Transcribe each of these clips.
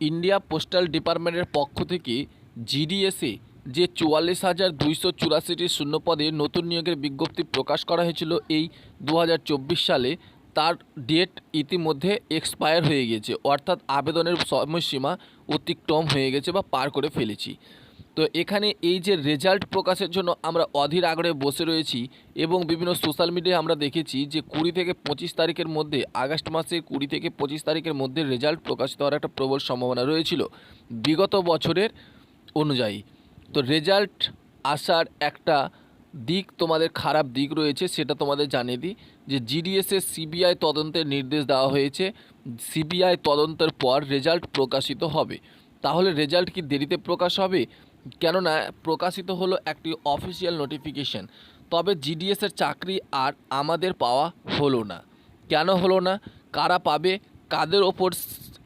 India postal ডিপার্টমেন্টের পক্ষ থেকে জিডিএসে যে চুয়াল্লিশ হাজার দুইশো চুরাশিটি শূন্যপদে নতুন নিয়োগের বিজ্ঞপ্তি প্রকাশ করা হয়েছিল এই দু হাজার চব্বিশ সালে, তার ডেট ইতিমধ্যে এক্সপায়ার হয়ে গেছে অর্থাৎ আবেদনের সময়সীমা অতিক্রম হয়ে গেছে বা পার করে ফেলেছি। তো এখানে এই যে রেজাল্ট প্রকাশের জন্য আমরা অধীর আগ্রহে বসে রয়েছি এবং বিভিন্ন সোশ্যাল মিডিয়ায় আমরা দেখেছি যে কুড়ি থেকে পঁচিশ তারিখের মধ্যে, আগস্ট মাসের কুড়ি থেকে পঁচিশ তারিখের মধ্যে রেজাল্ট প্রকাশিত হওয়ার একটা প্রবল সম্ভাবনা রয়েছিল বিগত বছরের অনুযায়ী। তো রেজাল্ট আসার একটা দিক তোমাদের খারাপ দিক রয়েছে সেটা তোমাদের জানিয়ে দিই যে জিডিএসের সিবিআই তদন্তের নির্দেশ দেওয়া হয়েছে। সিবিআই তদন্তের পর রেজাল্ট প্রকাশিত হবে। তাহলে রেজাল্ট কি দেরিতে প্রকাশ হবে? কেননা প্রকাশিত হলো একটি অফিসিয়াল নোটিফিকেশন তবে জিডিএসের চাকরি আর আমাদের পাওয়া হলো না। কেন হলো না? কারা পাবে? কাদের ওপর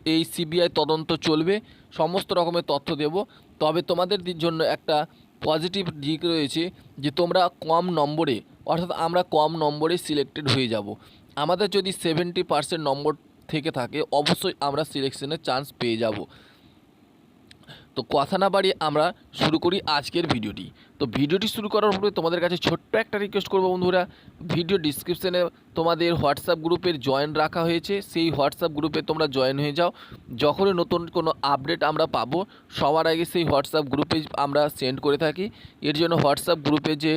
এই সিবিআই তদন্ত চলবে? সমস্ত রকমের তথ্য দেব। তবে তোমাদের জন্য একটা পজিটিভ দিক রয়েছে যে তোমরা কম নম্বরে, অর্থাৎ আমরা কম নম্বরে সিলেক্টেড হয়ে যাব। আমাদের যদি সেভেন্টি পার্সেন্ট নম্বর থেকে থাকে, অবশ্যই আমরা সিলেকশনের চান্স পেয়ে যাব। তো কথা না বাড়িয়ে আমরা শুরু করি আজকের ভিডিওটি। তো ভিডিওটি শুরু করার পরে তোমাদের কাছে ছোট্ট একটা রিকোয়েস্ট করব বন্ধুরা। ভিডিও ডিসক্রিপশানে তোমাদের হোয়াটসঅ্যাপ গ্রুপের জয়েন রাখা হয়েছে। সেই হোয়াটসঅ্যাপ গ্রুপে তোমরা জয়েন হয়ে যাও। যখনই নতুন কোনো আপডেট আমরা পাবো, সবার আগে সেই হোয়াটসঅ্যাপ গ্রুপে আমরা সেন্ড করে থাকি। এর জন্য হোয়াটসঅ্যাপ গ্রুপে যে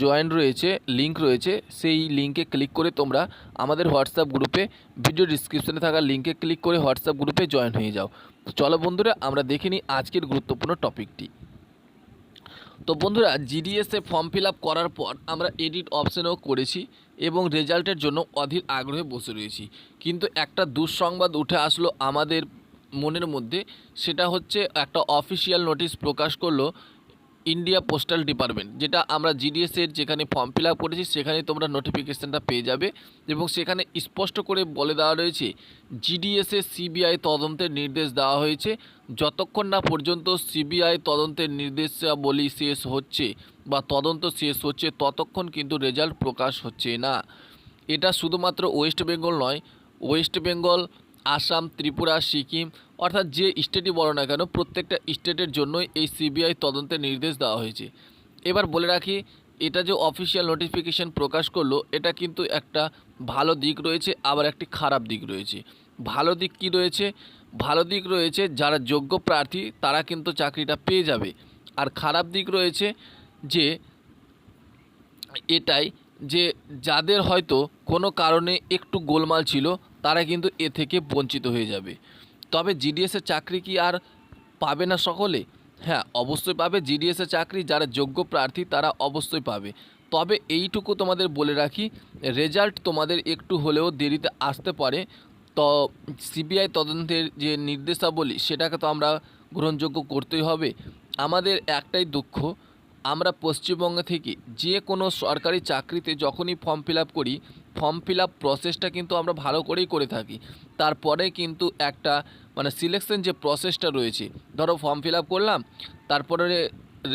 জয়েন রয়েছে লিংক রয়েছে, সেই লিঙ্কে ক্লিক করে তোমরা আমাদের হোয়াটসঅ্যাপ গ্রুপে ভিডিও ডিসক্রিপশনে থাকা লিঙ্কে ক্লিক করে হোয়াটসঅ্যাপ গ্রুপে জয়েন হয়ে যাও। চলো বন্ধুরা, আমরা দেখে নিই আজকের গুরুত্বপূর্ণ টপিকটি তো বন্ধুরা জিডিএসে ফর্ম ফিল করার পর আমরা এডিট অপশানেও করেছি এবং রেজাল্টের জন্য অধীর আগ্রহে বসে রয়েছি। কিন্তু একটা দুঃসংবাদ উঠে আসলো আমাদের মনের মধ্যে, সেটা হচ্ছে একটা অফিসিয়াল নোটিশ প্রকাশ করল ইন্ডিয়া পোস্টাল ডিপার্টমেন্ট যেটা আমরা জিডিএসের যেখানে ফর্ম ফিল আপ করেছি, সেখানে তোমরা নোটিফিকেশানটা পেয়ে যাবে এবং সেখানে স্পষ্ট করে বলে দেওয়া রয়েছে জিডিএসের সিবিআই তদন্তের নির্দেশ দেওয়া হয়েছে। যতক্ষণ না পর্যন্ত সিবিআই তদন্তের নির্দেশাবলী শেষ হচ্ছে বা তদন্ত শেষ হচ্ছে, ততক্ষণ কিন্তু রেজাল্ট প্রকাশ হচ্ছে না। এটা শুধুমাত্র ওয়েস্ট বেঙ্গল নয় ওয়েস্ট বেঙ্গল আসাম, ত্রিপুরা, সিকিম, অর্থাৎ যে স্টেটই বলো না কেন, প্রত্যেকটা স্টেটের জন্যই এই সিবিআই তদন্তের নির্দেশ দেওয়া হয়েছে। এবার বলে রাখি, এটা যে অফিসিয়াল নোটিফিকেশন প্রকাশ করল, এটা কিন্তু একটা ভালো দিক রয়েছে, আবার একটি খারাপ দিক রয়েছে। ভালো দিক কি রয়েছে? ভালো দিক রয়েছে, যারা যোগ্য প্রার্থী, তারা কিন্তু চাকরিটা পেয়ে যাবে। আর খারাপ দিক রয়েছে যে, এটাই যে, যাদের হয়তো কোনো কারণে একটু গোলমাল ছিল তারা কিন্তু এ থেকে বঞ্চিত হয়ে যাবে। তবে জিডিএসের চাকরি কি আর পাবে না সকলে? হ্যাঁ অবশ্যই পাবে। জিডিএসের চাকরি, যারা যোগ্য প্রার্থী, তারা অবশ্যই পাবে। তবে এইটুকু তোমাদের বলে রাখি রেজাল্ট তোমাদের একটু হলেও দেরিতে আসতে পারে। তো সিবিআই তদন্তের যে নির্দেশাবলী, সেটাকে তো আমরা গ্রহণযোগ্য করতেই হবে। আমাদের একটাই দুঃখ, আমরা পশ্চিমবঙ্গ থেকে যে কোনো সরকারি চাকরিতে যখনই ফর্ম ফিল করি ফর্ম ফিল আপ প্রসেসটা কিন্তু আমরা ভালো করেই করে থাকি। তারপরে কিন্তু একটা মানে সিলেকশন যে প্রসেসটা রয়েছে, ধরো ফর্ম ফিল আপ করলাম, তারপরে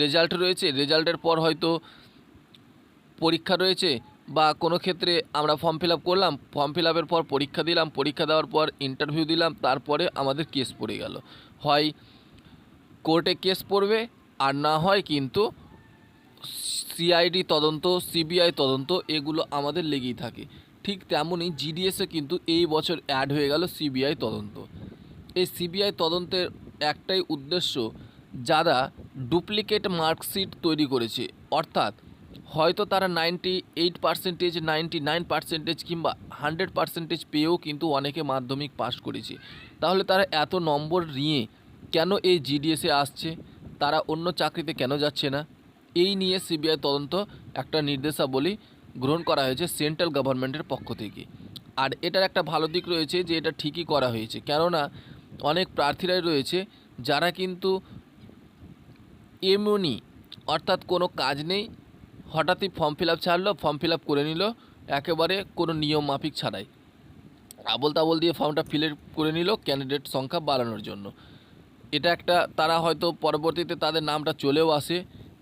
রেজাল্ট রয়েছে রেজাল্টের পর হয়তো পরীক্ষা রয়েছে, বা কোনো ক্ষেত্রে আমরা ফর্ম ফিল আপ করলাম ফর্ম ফিল আপের পর পরীক্ষা দিলাম, পরীক্ষা দেওয়ার পর ইন্টারভিউ দিলাম, তারপরে আমাদের কেস পড়ে গেল। হয় কোর্টে কেস পড়বে, আর না হয় কিন্তু সিআইডি তদন্ত সিবিআই তদন্ত, এগুলো আমাদের লেগেই থাকে। ঠিক তেমনই জিডিএসে কিন্তু এই বছর অ্যাড হয়ে গেল সিবিআই তদন্ত। এই সিবিআই তদন্তের একটাই উদ্দেশ্য যারা ডুপ্লিকেট মার্কশিট তৈরি করেছে। অর্থাৎ হয়তো তারা ninety eight percentage ninety nine percentage কিংবা হান্ড্রেড পার্সেন্টেজ পেয়েও কিন্তু অনেকে মাধ্যমিক পাস করেছে। তাহলে তারা এত নম্বর নিয়ে কেন এই জিডিএসে আসছে? তারা অন্য চাকরিতে কেন যাচ্ছে না? এই নিয়ে সিবিআই তদন্ত একটা নির্দেশাবলী গ্রহণ করা হয়েছে সেন্ট্রাল গভর্নমেন্টের পক্ষ থেকে। আর এটার একটা ভালো দিক রয়েছে যে এটা ঠিকই করা হয়েছে। কেননা অনেক প্রার্থীরাই রয়েছে যারা কিন্তু এমনি অর্থাৎ কোনো কাজ নেই, হঠাৎই ফর্ম ফিল আপ ছাড়লো, ফর্ম ফিল আপ করে নিল, একেবারে কোনো নিয়ম মাফিক ছাড়াই। আবল তাবল দিয়ে ফর্মটা ফিল করে নিল ক্যান্ডিডেট সংখ্যা বাড়ানোর জন্য। এটা একটা তারা হয়তো পরবর্তীতে তাদের নামটা চলেও আসে।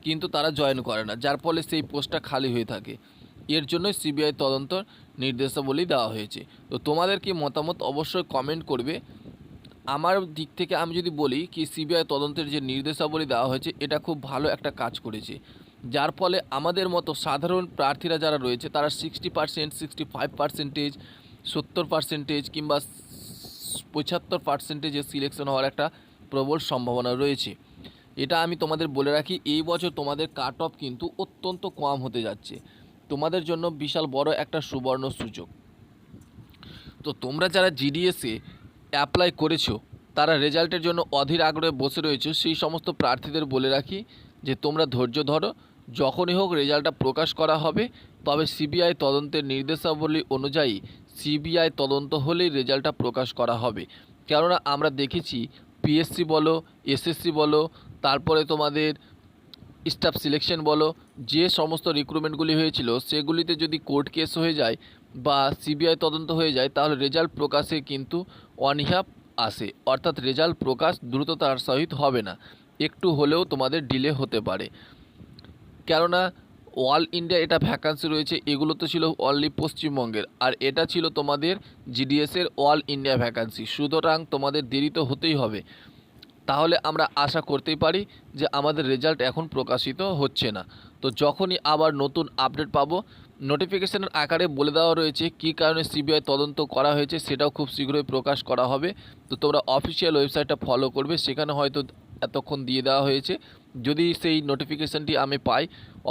কিন্তু তারা জয়েন করে না, যার ফলে সেই পোস্টটা খালি হয়ে থাকে। এর জন্যই সিবিআই তদন্ত নির্দেশাবলী দেওয়া হয়েছে। তো তোমাদের কি মতামত অবশ্যই কমেন্ট করবে। আমার দিক থেকে আমি যদি বলি কি সিবিআই তদন্তের যে নির্দেশাবলী দেওয়া হয়েছে, এটা খুব ভালো একটা কাজ করেছে। যার ফলে আমাদের মতো সাধারণ প্রার্থীরা যারা রয়েছে, তারা sixty percent sixty five percentage সত্তর পার্সেন্টেজ কিংবা পঁচাত্তর পার্সেন্টেজে সিলেকশন হওয়ার একটা প্রবল সম্ভাবনা রয়েছে। এটা আমি তোমাদের বলে রাখি, এই বছর তোমাদের কাট অফ কিন্তু অত্যন্ত কম হতে যাচ্ছে। তোমাদের জন্য বিশাল বড় একটা সুবর্ণ সুযোগ। তো তোমরা যারা জিডিএসে অ্যাপ্লাই করেছ, তারা রেজাল্টের জন্য অধীর আগ্রহে বসে রয়েছে। সেই সমস্ত প্রার্থীদের বলে রাখি যে, তোমরা ধৈর্য ধরো। যখনই হোক রেজাল্টটা প্রকাশ করা হবে, তবে সিবিআই তদন্তের নির্দেশাবলী অনুযায়ী সিবিআই তদন্ত হলেই রেজাল্টটা প্রকাশ করা হবে। কেননা আমরা দেখেছি পিএসসি বলো এসএসসি বলো, তারপরে তোমাদের স্টাফ সিলেকশন বলো, যে সমস্ত রিক্রুটমেন্টগুলি হয়েছিল, সেগুলিতে যদি কোর্ট কেস হয়ে যায় বা সিবিআই তদন্ত হয়ে যায়, তাহলে রেজাল্ট প্রকাশে কিন্তু অনীহা আসে। অর্থাৎ রেজাল্ট প্রকাশ দ্রুততার সহিত হবে না। একটু হলেও তোমাদের ডিলে হতে পারে। কেননা অল ইন্ডিয়া এটা ভ্যাকান্সি রয়েছে, এগুলো তো ছিল অনলি পশ্চিমবঙ্গের। আর এটা ছিল তোমাদের জিডিএসের অল ইন্ডিয়া ভ্যাকান্সি সুতরাং তোমাদের দেরি তো হতেই হবে। তাহলে আমরা আশা করতেই পারি যে আমাদের রেজাল্ট এখন প্রকাশিত হচ্ছে না। তো যখনই আবার নতুন আপডেট পাবো নোটিফিকেশনের আকারে বলে দেওয়া রয়েছে কী কারণে সিবিআই তদন্ত করা হয়েছে, সেটাও খুব শীঘ্রই প্রকাশ করা হবে। তো তোমরা অফিসিয়াল ওয়েবসাইটটা ফলো করবে, সেখানে হয়তো এতক্ষণ দিয়ে দেওয়া হয়েছে। যদি সেই নোটিফিকেশানটি আমি পাই,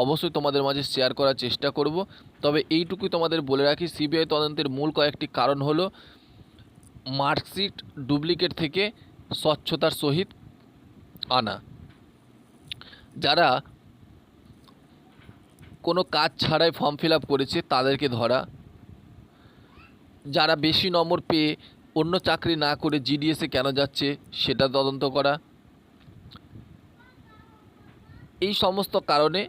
অবশ্যই তোমাদের মাঝে শেয়ার করার চেষ্টা করব। তবে এইটুকুই তোমাদের বলে রাখি সিবিআই তদন্তের মূল কয়েকটি কারণ হলো মার্কশিট ডুপ্লিকেট থেকে স্বচ্ছতার সহিত আনা। যারা কোনো কাজ ছাড়াই ফর্ম ফিল করেছে, তাদেরকে ধরা। যারা বেশি নম্বর পেয়ে অন্য চাকরি না করে জিডিএসে কেন যাচ্ছে, সেটা তদন্ত করা। এই সমস্ত কারণে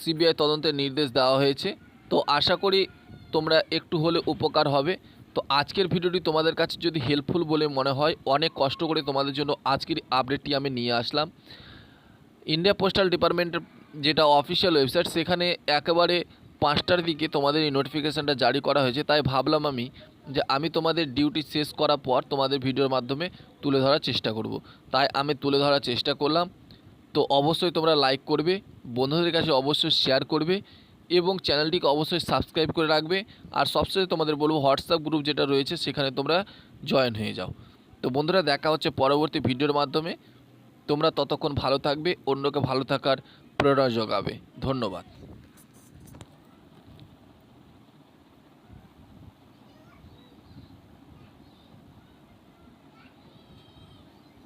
সিবিআই তদন্তের নির্দেশ দেওয়া হয়েছে। তো আশা করি তোমরা একটু হলে উপকার হবে। তো আজকের ভিডিওটি তোমাদের কাছে যদি হেল্পফুল বলে মনে হয়, অনেক কষ্ট করে তোমাদের জন্য আজকের আপডেটটি আমি নিয়ে আসলাম। ইন্ডিয়া পোস্টাল ডিপার্টমেন্টের যেটা অফিসিয়াল ওয়েবসাইট সেখানে একেবারে পাঁচটার দিকে তোমাদের এই নোটিফিকেশানটা জারি করা হয়েছে। তাই ভাবলাম আমি যে আমি তোমাদের ডিউটি শেষ করার পর তোমাদের ভিডিওর মাধ্যমে তুলে ধরার চেষ্টা করব। তাই আমি তুলে ধরার চেষ্টা করলাম। তো অবশ্যই তোমরা লাইক করবে, বন্ধুদের কাছে অবশ্যই শেয়ার করবে এবং চ্যানেলটিকে অবশ্যই সাবস্ক্রাইব করে রাখবে। আর সবশেষে তোমাদের বলব হোয়াটসঅ্যাপ গ্রুপ যেটা রয়েছে, সেখানে তোমরা জয়েন হয়ে যাও। তো বন্ধুরা, দেখা হচ্ছে পরবর্তী ভিডিওর মাধ্যমে। তোমরা ততক্ষণ ভালো থাকবে, অন্যকে ভালো থাকার প্রেরণা যোগাবে ধন্যবাদ।